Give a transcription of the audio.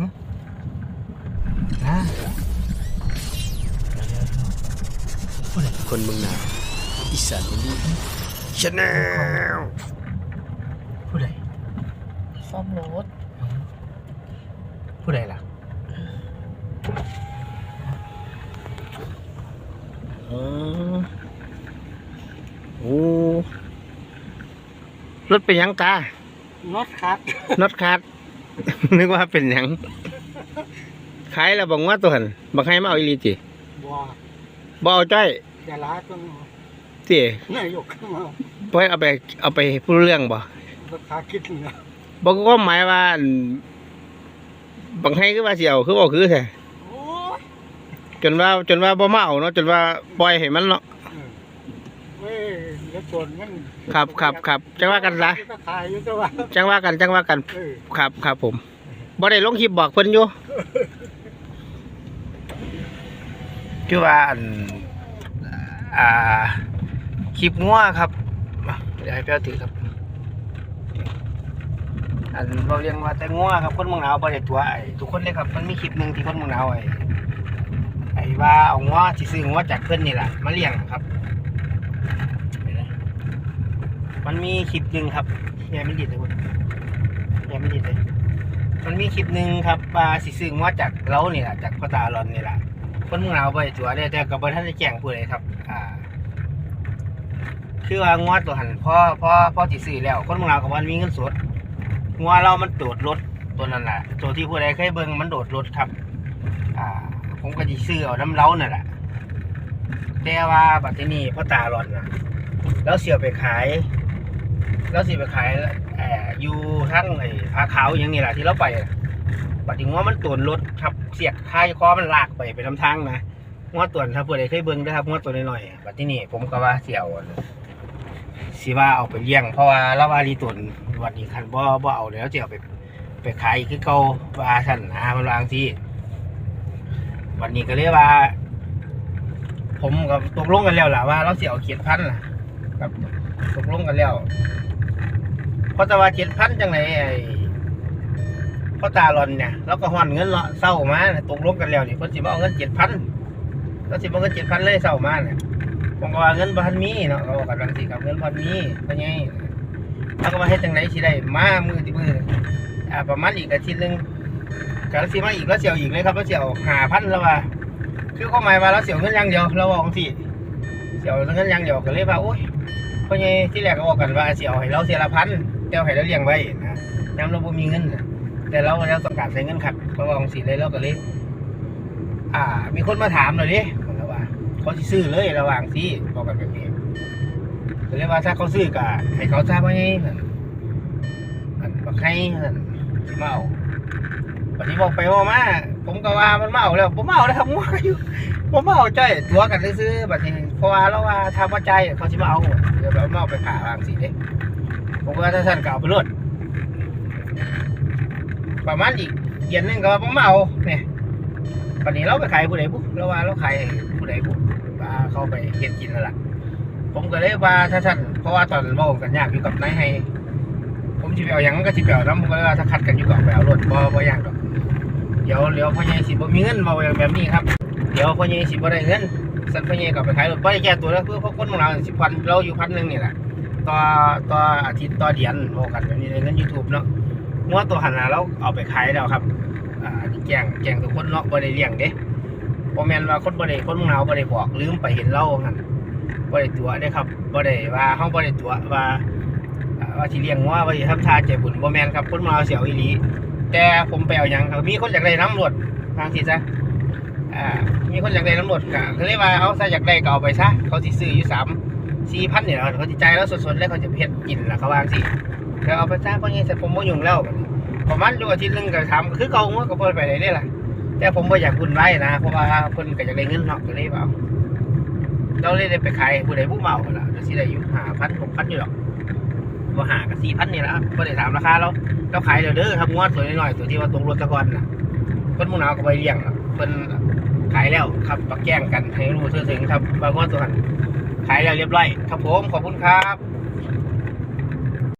นะเดี๋ยวๆผู้ใดคนเมืองหนาวอีสานอินดี้ชาแนลผู้ใดซ่อมรถผู้ใดล่ะอ๋อโอ้รถเป็นหยังตาน็อตคัดน็อตขาด นึกว่าเป็นหยังขายแล้วบอกว่าตัวหันบักให้มาเอาอีหลีติบัวบ่เอาจ้อยจะล้าต้องตินายกขึ้นมาบ่ให้เอาไปเอาไปพูดเรื่องบ่ราคาคิดเนะบ่ก็หมายว่าอั่นบักให้คือว่าสิเอาคือบ่คือแท้โอ้ยจนว่าจนว่าบ่มาเอาเนาะจนว่าปล่อยให้มันเนาะ เออเว้ยแล้ว ส่วนมันครับครับครับจังว่ากันซะก็ขายอยู่แต่ว่าจังว่ากันจังว่ากันเออครับครับผมบ่ได้ลงคลิปบอกเพิ่นอยู่คือว่าอันอ่าคลิปงัวครับมาเดี๋ยวให้เปียวถือครับ อันเราเรียกว่าแต่งัวครับคนเมืองหนาวบ่ได้ตัวไอ้ทุกคนเลยครับมันมีคลิปหนึงที่คนเมืองหนาวไอ้ไอ้ว่าเอางัวสิซื้องัวจากเพิ่นนี่แหละมาเลี้ยงครับเห็นไหม มันมีคลิปหนึงครับแย่ไม่ดีเลยคุณแย่ไม่ดีเลย มันมีคลิปหนึ่งครับว่าสิซื้องัวจากเรานี่แหละจากพ่อตาลอนนี่แหละคนเมืองหนาวบ่ได้ตัวได้แต่กับบ่ทันได้แจ้งผู้ใดครับ อ่า คือว่างัวตัวหันพ่อพ่อพ่อสิซื้อแล้ว คนเมืองหนาวกับวันมีเงินสดงัวเรามันโดดรถตัวนั้นแหละตัวที่ผู้ใดเคยเบิ่งมันโดดรถครับ อ่า ผมก็จะซื้อเอาน้ำเล้านั่นแหละแต่ว่าบัดทีนี้พ่อตาหลอนนะแล้วเสียไปขาย แล้วสียไปขายเอ่ออยู่ทั้งไอ้ผาขาวอย่างนี้แหละที่เราไปน่ะบัดนี้งัวมันตวนรถครับเสียกคายคอมันลากไปไปทำทางนะงัวตวนถ้าผู้ใดเคยเบิ่งเด้ครับงัวตัวน้อยๆอะบัดทีนี้ผมก็ว่าเสี่ยวสิว่าเอาไปเลี้ยง เพราะว่าเราว่าลีตวนวันนี้คันบ่บ่เอาแล้วจะเอาไปไปขายคือเก่าว่าซั่นนะมันวางที่วันนี้ก็เลยกว่า ผมกับตกลงกันแล้วล่ะว่า เราเสิเอาเขียดพันธ์ล่ะครับ ตกลงกันแล้วเพราะแต่ว่าเจ็ดพันจังไหนไอ้พ่อตาหลอนเนี่ยเราก็หอนเงินเราะเศร้ามาตกลงกันแล้วนี่เพิ่นสิมาเอาเงินเจ็ดพันเราสิมาเอาเงินเจ็ดพันเลยเศร้ามาเนี่ยผมก็ว่าเงินบ่ทันมีเนาะเราก็กำลังสิกับเงินบ่ทันมีก็ไงเราก็มาเฮ็ดจังไดสิได้มามือที่มืออ่าประมาณอีกอาทิตย์หนึงก็สิมาอีกแล้วเสียวอีกเลยครับแล้วเสียว5,000แล้วว่าคือความหมายว่าเราเสียวเงินอย่างเดียวเราบอกจังซี่เสียวเงินอย่างเดียวก็เลยว่าโอ๊ย เพราะไงที่แรกก็บอกกันว่าเสียเอาให้เราเสียละพันแต่เอาให้เราเลี้ยงไว้นะย้ำเราบ่มีเงินนะแต่เราเราต้องการใช้เงินขัดเพราะว่าของสีเลยเราก็เลยอ่า มีคนมาถามเลยดิเลยว่าเขาซื้อเลยระหว่างที่บอกกันแบบนี้ก็เลยว่าถ้าเขาซื้อก็ให้เขาทราบว่าไงนั่นอันบักให้นั่นสิมาเอาวันนี้บอกไปว่ามาผมก็ว่ามันมาเอาแล้วผมมาเอาแล้วครับว่าอยู่ ผมมาเอาใจตัวกันซื้อๆแบบนี้เพราะว่าเราว่าทำว่าใจเขาสิมาเอาเดี๋ยวเรามาเอาไปขายบางสิเด้ผมว่าถ้าท่านเก็เอาไปรดประมาณอีกเดือนนึงก็ผมมาเอาเนี่ยวันนี้เราไปขายผู้ใดปุ๊เราว่าเราขายผู้ใดปุ๊ว่าเขาไปเก็บกินแล้วล่ะผมก็เลยว่าถ้าท่านเพราะว่าตอนเมากันยากอยู่กับนายให้ ผมสิไปเอาหยังก็สิไปเอาน้ำผมก็เลยว่าถ้าคัดกันอยู่กับไปเอารถบ่บ่ยากดอกเดี๋ยวเดี๋ยวพ่อใหญ่สิบ่มีเงินมาแบบนี้ครับ เดี๋ยวพ่อใหญ่สิบ่ได้เงินสันพ่อใหญ่ก็ไปขายรถบ่ได้แก้ตัวแล้วคือพราะคนของเราสิบพันเราอยู่พันหนึ่งนี่แหละต่อต่ออาทิตย์ต่อเดือนโมกันแบบนี้เงิน YouTube เนาะงัวตัวหันน่ะเราเอาไปขายแล้วครับอ่าแจ้งแจ้งทุกคนเนาะบ่ได้เลี้ยงเด้บ่แม่นว่าคนบ่ได้คนของเราบ่ได้บอกลืมไปเห็นเราหั่นบ่ได้ตัวเด้ครับบ่ได้ว่าเฮาบ่ได้ตัวว่าอ่าว่เลี้ยงวว่าสิทำทาใจบุญบ่แมนครับคนของเราเสียวอีหลีแต่ผมไปเอาหยังครับมีคนอยากได้น้ำรวดทางสิซะ อ่า มีคนอยากได้น้ำรถก็เขาเรียกว่าเอาซะอยากได้ก็เอาไปซะ เขาสิซื้ออยู่สามสี่พันเนี่ยเขาสิจ่ายแล้วสดๆแล้วเขาจะเพ็ดกินล่ะเขาวางสิก็เอาไปซะเพราะงี้แต่ผมบ่ยุ่งแล้วประมาณอยู่อาทิตย์หนึงก็ทำคือเก่าว่าก็เพิ่นไปไหนได้ล่ะ แต่ผมบ่อยากบุญไว้นะเพราะว่าเพิ่นก็อยากได้เงินเนาะก็เลยว่าเอาเราเลยได้ไปขายให้ผู้ใดผู้เมาล่ะก็สิได้อยู่5,000 6,000อยู่ดอกบ่หาก็4,000นี่ล่ะบ่ได้ถามราคาเราเราขายแล้วเด้อครับงวดตัวน้อยๆตัวที่ว่าตรงรถตะกอนน่ะเพิ่นมู่งหนาวก็ไปเลี้ยงเพิ่น ขายแล้วครับปากแจ้งกันให้รู้เธอถึงครับบางว่าตัวกันขายแล้วเรียบร้อยครับผมขอบคุณครับ